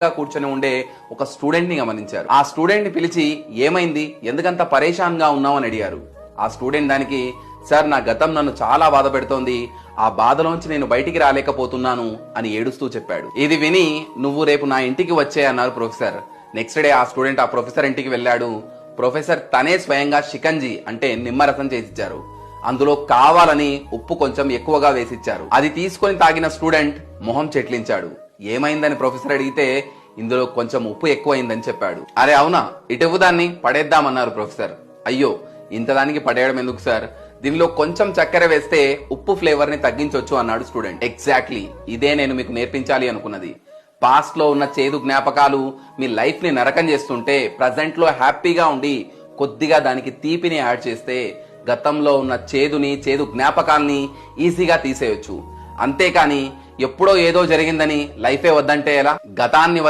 గా కూర్చొని ఉండే ఒక స్టూడెంట్ని గమనించారు. ఆ స్టూడెంట్ని పిలిచి ఏమైంది? ఎందుకంత పరేషాన్గా ఉన్నావు? అని అడిగారు. ఆ స్టూడెంట్ దానికి సార్ నా గతం నన్ను చాలా బాధ పెడుతోంది. ఆ బాధలోంచి నేను బయటికి రాలేకపోతున్నాను అని ఏడుస్తూ చెప్పాడు. ఇది విని నువ్వు రేపు నా ఇంటికి వచ్చే అన్నారు ప్రొఫెసర్. నెక్స్ట్ డే ఆ స్టూడెంట్ ఆ ప్రొఫెసర్ ఇంటికి వెళ్ళాడు. ప్రొఫెసర్ తనే స్వయంగా షికంజీ అంటే నిమ్మరసం చేసిచ్చారు. అందులో కావాలని ఉప్పు కొంచెం ఎక్కువగా వేసిచ్చారు. అది తీసుకొని తాగిన స్టూడెంట్ మొహం చెట్లించాడు. ఏమైందని ప్రొఫెసర్ అడిగితే ఇందులో కొంచెం ఉప్పు ఎక్కువైందని చెప్పాడు. అరే అవునా? ఇటువు దాన్ని? పడేద్దామన్నారు ప్రొఫెసర్. అయ్యో ఇంత దానికి పడేయడం ఎందుకు సార్? దీనిలో కొంచెం చక్కెర వేస్తే ఉప్పు ఫ్లేవర్ని తగ్గించవచ్చు అన్నాడు స్టూడెంట్. ఎగ్జాక్ట్లీ ఇదే నేను మీకు నేర్పించాలి అనుకున్నది. పాస్ట్లో ఉన్న చేదు జ్ఞాపకాలు మీ లైఫ్ని నరకం చేస్తుంటే ప్రజెంట్లో హ్యాపీగా ఉండి కొద్దిగా దానికి తీపిని యాడ్ చేస్తే గతంలో ఉన్న చేదుని చేదు జ్ఞాపకాల్ని ఈజీగా తీసేయొచ్చు. అంతేకాని ఎప్పుడో ఏదో జరిగిందని లైఫే వద్దంటే ఎలా? గతాన్ని